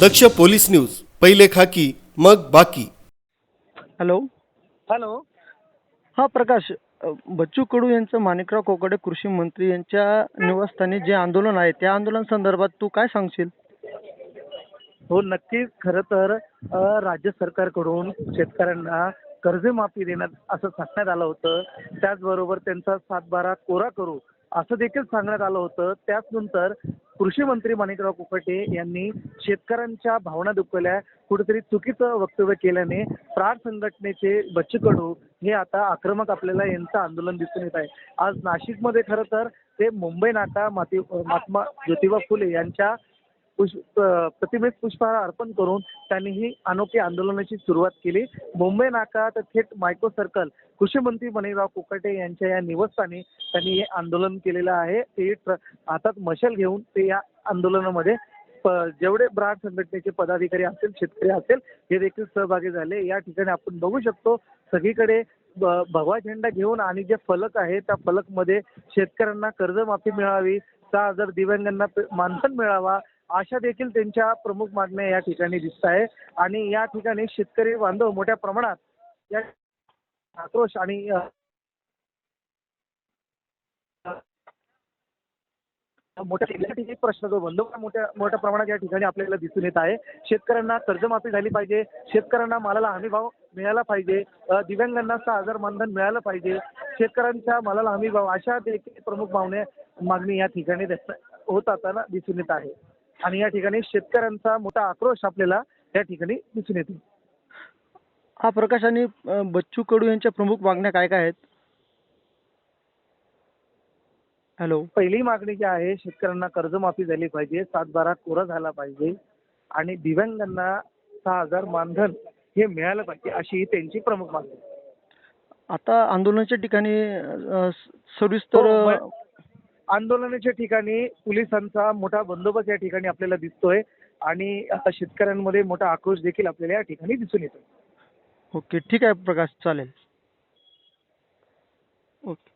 दक्ष police news पहिले खाकी मग बाकी. हॅलो. हॅलो. हा प्रकाश अ, बच्चू कडू यांचं माणिकराव कोकाटे कृषी मंत्री यांच्या निवासस्थानी जे आंदोलन आहे त्या आंदोलन संदर्भात तू काय सांगशील? हो नक्कीच खरं तर अ, राज्य सरकारकडून शेतकऱ्यांना कर्जमाफी देण्यात असं सांगण्यात आलं होतं. त्याचबरोबर त्यांचा सातबारा कोरा करू असं देखील सांगण्यात आलं होतं. त्याचनंतर कृषी मंत्री माणिकराव कुकटे यांनी शेतकऱ्यांच्या भावना दुखवल्या. कुठेतरी चुकीचं वक्तव्य केल्याने प्रार संघटनेचे बच्चू कडू हे आता आक्रमक आपल्याला यांचं आंदोलन दिसून येत आहे. आज नाशिकमध्ये खरं तर ते मुंबई नाका माती महात्मा ज्योतिबा फुले यांच्या पुष्प प्रतिमेस पुष्पहार अर्पण करून त्यांनी ही अनोखी आंदोलनाची सुरुवात केली. मुंबई नाकात थेट मायको सर्कल कृषी मंत्री मणिराव कोकाटे यांच्या या निवासस्थानी त्यांनी हे आंदोलन केलेलं आहे. ते ट्र- हातात मशाल घेऊन ते या आंदोलनामध्ये प- जेवढे ब्राड संघटनेचे पदाधिकारी असतील शेतकरी असेल हे देखील सहभागी झाले. या ठिकाणी आपण बघू शकतो सगळीकडे ब- भगवा झेंडा घेऊन आणि जे फलक आहे त्या फलकमध्ये शेतकऱ्यांना कर्जमाफी मिळावी सहा हजार दिव्यांगांना मानधन मिळावा अशा देखील त्यांच्या प्रमुख मागण्या या ठिकाणी दिसत आहे. आणि या ठिकाणी शेतकरी बांधव मोठ्या प्रमाणात या आक्रोश आणि मोठ्या प्रश्न जो बंद मोठ्या मोठ्या प्रमाणात या ठिकाणी आपल्याला दिसून येत आहे. शेतकऱ्यांना कर्जमाफी झाली पाहिजे. शेतकऱ्यांना मालाला हमी भाव मिळाला पाहिजे. दिव्यांगांना सहा हजार मानधन मिळालं पाहिजे. शेतकऱ्यांच्या मालाला हमी भाव अशा देखील प्रमुख मागण्या मागणी या ठिकाणी व्यक्त होत असताना दिसून येत आहे. आणि या ठिकाणी शेतकऱ्यांचा मोठा आक्रोश आपल्याला या ठिकाणी दिसून येतो. हा प्रकाश आणि बच्चू कडू यांच्या प्रमुख मागण्या काय काय आहेत? हॅलो. पहिली मागणी जी आहे शेतकऱ्यांना कर्जमाफी झाली पाहिजे सातबारा कोरा झाला पाहिजे आणि दिव्यांगांना सहा हजार मानधन हे मिळालं पाहिजे अशी ही त्यांची प्रमुख मागणी. आता आंदोलनाच्या ठिकाणी अ, सविस्तर हो, आंदोलनाच्या ठिकाणी पोलिसांचा मोठा बंदोबस्त या ठिकाणी आपल्याला दिसतोय आणि आता शेतकऱ्यांमध्ये मोठा आक्रोश देखील आपल्याला या ठिकाणी दिसून येतो ओके ठीक आहे प्रकाश चालेल. ओके.